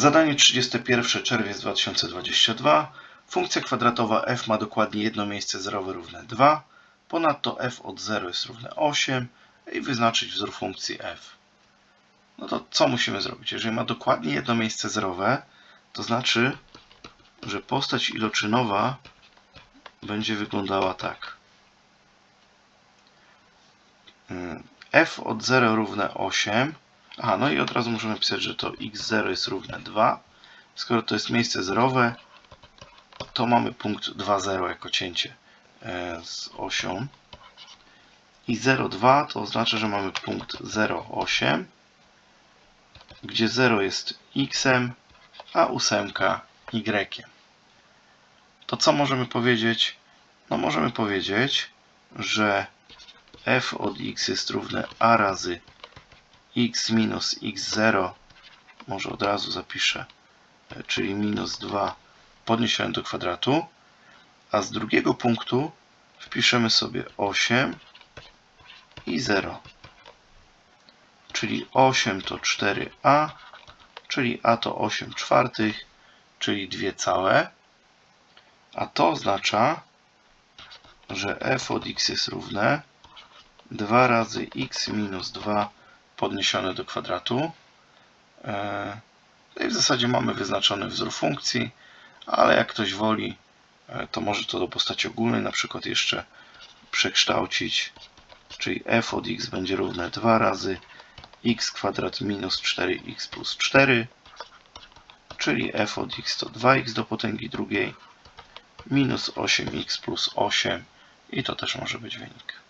Zadanie 31 czerwiec 2022. Funkcja kwadratowa f ma dokładnie jedno miejsce zerowe równe 2. Ponadto f od 0 jest równe 8 i wyznaczyć wzór funkcji f. No to co musimy zrobić? Jeżeli ma dokładnie jedno miejsce zerowe, to znaczy, że postać iloczynowa będzie wyglądała tak. Mm, f od 0 równe 8. Aha, no i od razu możemy pisać, że to x0 jest równe 2. Skoro to jest miejsce zerowe, to mamy punkt 2,0 jako cięcie e, z osią. I 0,2 to oznacza, że mamy punkt 0,8, gdzie 0 jest x, a 8 y. To co możemy powiedzieć? No możemy powiedzieć, że f od x jest równe a razy x minus x0, może od razu zapiszę, e, czyli minus 2 podniesione do kwadratu, a z drugiego punktu wpiszemy sobie 8 i 0. Czyli 8 to 4a, czyli a to 8 czwartych, czyli 2 całe. A to oznacza, że f od x jest równe 2 razy x minus 2 podniesione do kwadratu. E, No i w zasadzie mamy wyznaczony wzór funkcji, ale jak ktoś woli, e, to może to do postaci ogólnej na przykład jeszcze przekształcić, czyli f od x będzie równe 2 razy x kwadrat minus 4x plus 4, czyli f od x to 2x do potęgi drugiej minus 8x plus 8 i to też może być wynik.